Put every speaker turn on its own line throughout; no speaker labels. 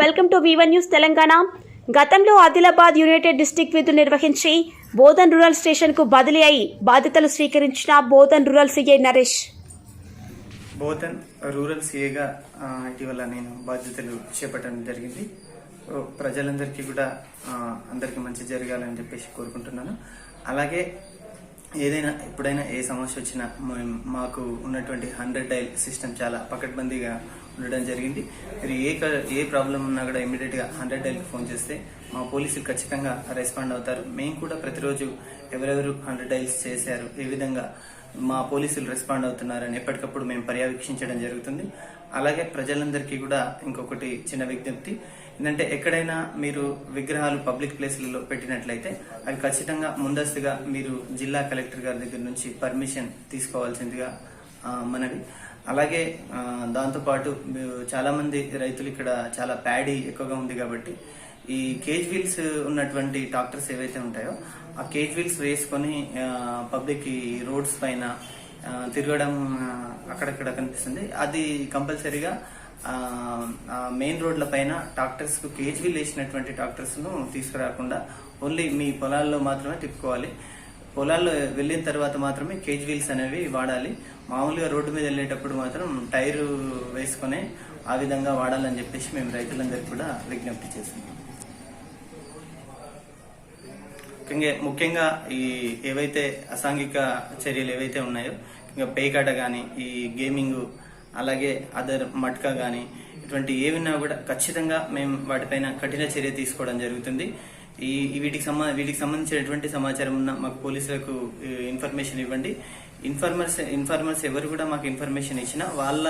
Welcome to V one news Telangana. గతంలో Adilabad United district విధులు నిర్వహించి బోధన్ రూరల్ స్టేషన్కు బదిలీ అయి బాధ్యతలు స్వీకరించిన Bodhan rural CI Naresh.
Bodhan rural సీఏగా ఇటీవల నేను బాధ్యతలు చేపట్టడం జరిగింది. ప్రజలందరికీ కూడా అందరికీ మంచి జరగాలని చెప్పేసి కోరుకుంటున్నాను. అలాగే ఏదైనా ఎప్పుడైనా ఏ సమస్య వచ్చినా మేము- మాకు ఉన్నటువంటి హండ్రెడ్ డైల్ సిస్టమ్ చాలా పకడ్బందీగా ఉండడం జరిగింది. మీరు ఏ ఏ ప్రాబ్లం ఉన్నా కూడా ఇమీడియట్గా హండ్రెడ్ డైల్కి ఫోన్ చేస్తే మా పోలీసులు ఖచ్చితంగా రెస్పాండ్ అవుతారు. మేము కూడా ప్రతిరోజు ఎవరెవరు హండ్రెడ్ డైల్స్ చేశారు ఏ విధంగా మా పోలీసులు రెస్పాండ్ అవుతున్నారని ఎప్పటికప్పుడు మేము పర్యవేక్షించడం జరుగుతుంది. అలాగే ప్రజలందరికీ కూడా ఇంకొకటి చిన్న విజ్ఞప్తి. ఏంటంటే ఎక్కడైనా మీరు విగ్రహాలు పబ్లిక్ ప్లేస్లలో పెట్టినట్లయితే అవి ఖచ్చితంగా ముందస్తుగా మీరు జిల్లా కలెక్టర్ గారి దగ్గర నుంచి పర్మిషన్ తీసుకోవాల్సిందిగా మనవి. అలాగే దాంతోపాటు మీరు- చాలా మంది రైతులు ఇక్కడ చాలా ప్యాడీ ఎక్కువగా ఉంది కాబట్టి ఈ కేజ్ వీల్స్ ఉన్నటువంటి ట్రాక్టర్స్ ఏవైతే ఉంటాయో ఆ కేజ్ వీల్స్ వేసుకొని పబ్లిక్ రోడ్స్ పైన తిరగడం అక్కడక్కడ కనిపిస్తుంది. అది కంపల్సరీగా మెయిన్ రోడ్ల పైన ట్రాక్టర్స్కు కేజ్ వీల్ వేసినటువంటి ట్రాక్టర్స్ను తీసుకురాకుండా ఓన్లీ మీ పొలాల్లో మాత్రమే తిప్పుకోవాలి. పొలాల్లో వెళ్ళిన తర్వాత మాత్రమే కేజ్ వీల్స్ అనేవి వాడాలి. మామూలుగా రోడ్డు మీద వెళ్ళేటప్పుడు మాత్రం టైరు వేసుకొని ఆ విధంగా వాడాలని చెప్పేసి మేము రైతులందరికీ కూడా విజ్ఞప్తి చేస్తున్నాం. ముఖ్యంగా ముఖ్యంగా ఈ ఏవైతే అసాంఘిక చర్యలు ఏవైతే ఉన్నాయో ఇంకా పేకాట కానీ ఈ గేమింగ్ అలాగే అదర్ మట్కా కానీ ఇటువంటి ఏవిన్నా కూడా ఖచ్చితంగా మేము వాటిపైన కఠిన చర్య తీసుకోవడం జరుగుతుంది. ఈ వీటికి సంబంధ వీటికి సంబంధించినటువంటి సమాచారం ఉన్న మాకు పోలీసులకు ఇన్ఫర్మేషన్ ఇవ్వండి. ఇన్ఫర్మర్స్ ఇన్ఫర్మర్స్ ఎవరు కూడా మాకు ఇన్ఫర్మేషన్ ఇచ్చినా వాళ్ళ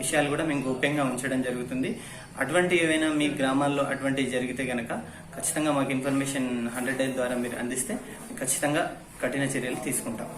విషయాలు కూడా మేము గోప్యంగా ఉంచడం జరుగుతుంది. అటువంటి ఏవైనా మీ గ్రామాల్లో అటువంటివి జరిగితే గనక ఖచ్చితంగా మాకు ఇన్ఫర్మేషన్ హండ్రెడ్ డేస్ ద్వారా మీరు అందిస్తే ఖచ్చితంగా కఠిన చర్యలు తీసుకుంటాం.